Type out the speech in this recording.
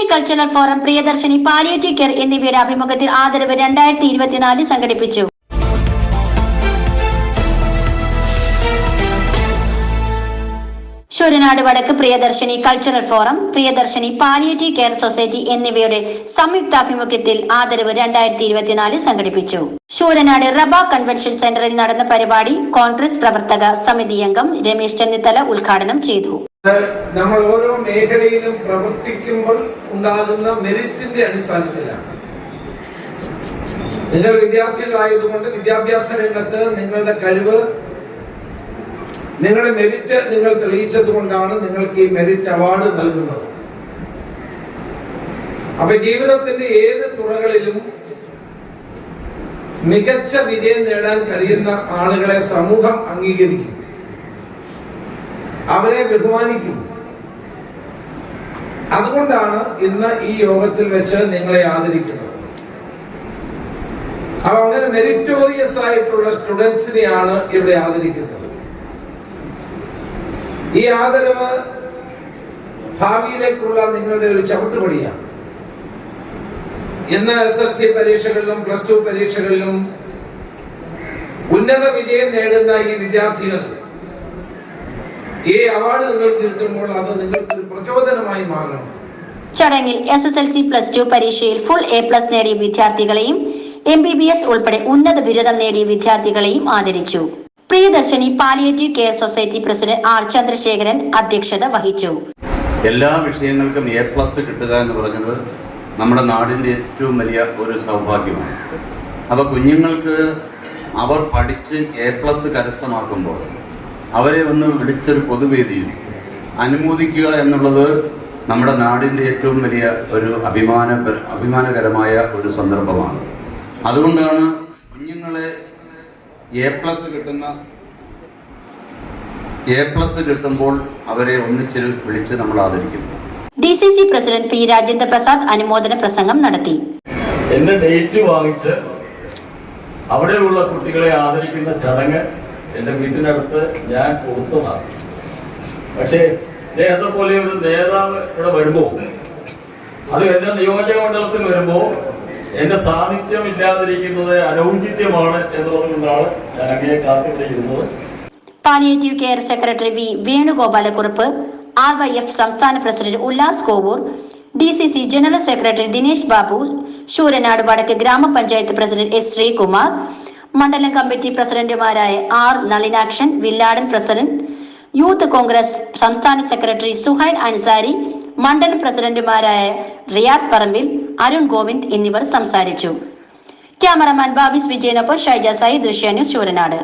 Priyadarshini cultural forum Priyadarshini palliative care എന്നിവയുടെ ആഭിമുഖ്യത്തിൽ ആദരവ് രണ്ടായിരത്തി ഇരുപത്തിനാല് സംഘടിപ്പിച്ചു. ശൂരനാട് വടക്ക് Priyadarshini cultural forum Priyadarshini palliative care society എന്നിവയുടെ സംയുക്താഭിമുഖ്യത്തിൽ ആദരവ് രണ്ടായിരത്തി ഇരുപത്തിനാല് സംഘടിപ്പിച്ചു. ശൂരനാട് റബ കൺവെൻഷൻ സെന്ററിൽ നടന്ന പരിപാടി കോൺഗ്രസ് പ്രവർത്തക സമിതി അംഗം രമേശ് ചെന്നിത്തല ഉദ്ഘാടനം ചെയ്തു. നമ്മൾ ഓരോ മേഖലയിലും പ്രവർത്തിക്കുമ്പോൾ ഉണ്ടാകുന്ന മെറിറ്റിന്റെ അടിസ്ഥാനത്തിലാണ്. നിങ്ങൾ വിദ്യാർത്ഥികളായതുകൊണ്ട് വിദ്യാഭ്യാസ രംഗത്ത് നിങ്ങളുടെ കഴിവ് നിങ്ങളുടെ മെറിറ്റ് നിങ്ങൾ തെളിയിച്ചത് കൊണ്ടാണ് നിങ്ങൾക്ക് ഈ മെറിറ്റ് അവാർഡ് നൽകുന്നത്. അപ്പൊ ജീവിതത്തിന്റെ ഏത് തുറകളിലും മികച്ച വിജയം നേടാൻ കഴിയുന്ന ആളുകളെ സമൂഹം അംഗീകരിക്കും. അവരെ ബഹുമാനിക്കും. അതുകൊണ്ടാണ് ഇന്ന് ഈ യോഗത്തിൽ വെച്ച് നിങ്ങളെ ആദരിക്കുന്നത്. അപ്പൊ അങ്ങനെ മെറിറ്റോറിയസ് ആയിട്ടുള്ള സ്റ്റുഡൻസിനെയാണ് ഇവിടെ ആദരിക്കുന്നത്. ഈ ആദരവ് ഭാവിയിലേക്കുള്ള നിങ്ങളുടെ ഒരു ചവിട്ടുപടിയാണ്. ഇന്ന് എസ് എൽ സി പരീക്ഷകളിലും പ്ലസ് ടു പരീക്ഷകളിലും ഉന്നത വിജയം നേടുന്ന ഈ വിദ്യാർത്ഥികൾ ഈ അവാർഡ് നിങ്ങൾക്ക് കിട്ടുമ്പോൾ അത് നിങ്ങൾക്ക് ഒരു പ്രചോദനമായി മാറണം. ചടങ്ങിൽ S S L C plus two പരീക്ഷയിൽ ഫുൾ എ പ്ലസ് നേടിയ വിദ്യാർത്ഥികളെയും എം ബി ബി എസ് ഉൾപ്പെടെ ഉന്നത ബിരുദം നേടിയ വിദ്യാർത്ഥികളെയും ആദരിച്ചു. Priyadarshini palliative care society president R Chandrasekharan അധ്യക്ഷത വഹിച്ചു. എല്ലാ വിഷയങ്ങൾക്കും എ പ്ലസ് കിട്ടുക എന്ന് പറഞ്ഞത് നമ്മുടെ നാടിന്റെ ഏറ്റവും വലിയ ഒരു സൗഭാഗ്യമാണ്. അപ്പോൾ കുഞ്ഞുങ്ങൾക്ക് അവർ പഠിച്ച് എ പ്ലസ് കരസ്ഥമാക്കുമ്പോൾ അവരെ ഒന്ന് വിളിച്ചൊരു പൊതുവേദിയിൽ അനുമോദിക്കുക എന്നുള്ളത് നമ്മുടെ നാടിന്റെ ഏറ്റവും വലിയ ഒരു അഭിമാന അഭിമാനകരമായ ഒരു സന്ദർഭമാണ്. അതുകൊണ്ടാണ് കുഞ്ഞുങ്ങളെ എ പ്ലസ് കിട്ടുന്ന എ പ്ലസ് കിട്ടുമ്പോൾ അവരെ ഒന്നിച്ച് വിളിച്ച് നമ്മൾ ആദരിക്കുന്നു. D C C president P Rajendra Prasad അനുമോദന പ്രസംഗം നടത്തി. എന്റെ ഡേറ്റ് വാങ്ങിച്ച് അവിടെയുള്ള കുട്ടികളെ ആദരിക്കുന്ന ചടങ്ങ് എന്റെ വീട്ടിനടുത്ത് ഞാൻ കൊടുത്തതാണ് പക്ഷേ നേരത്തെ പോലെ ഒരു നേതാവ് ഇവിടെ വരുമ്പോ അത് എന്റെ നിയോജക മണ്ഡലത്തിൽ വരുമ്പോ എന്റെ സാന്നിധ്യം ഇല്ലാതിരിക്കുന്നത് അനൗചിത്യമാണ് എന്നുള്ളത് കൊണ്ടാണ് ഞാൻ അങ്ങനെ കാത്തിട്ടിരിക്കുന്നത് palliative care secretary V Venugopalakurup R Y F സംസ്ഥാന president Ullas Kovoor D C C general secretary Dinesh Babu Sooranad വടക്ക് ഗ്രാമപഞ്ചായത്ത് പ്രസിഡന്റ് എസ് ശ്രീകുമാർ മണ്ഡലം കമ്മിറ്റി പ്രസിഡന്റുമാരായ R Nalinakshan Villadan president youth Congress സംസ്ഥാന സെക്രട്ടറി സുഹൈൽ അൻസാരി മണ്ഡലം പ്രസിഡന്റുമാരായ റിയാസ് പറമ്പിൽ അരുൺ ഗോവിന്ദ് എന്നിവർ സംസാരിച്ചു. ക്യാമറമാൻ ബാബിസ് വിജയനൊപ്പം ഷൈജ സായി ദൃശ്യ ശൂരനാട്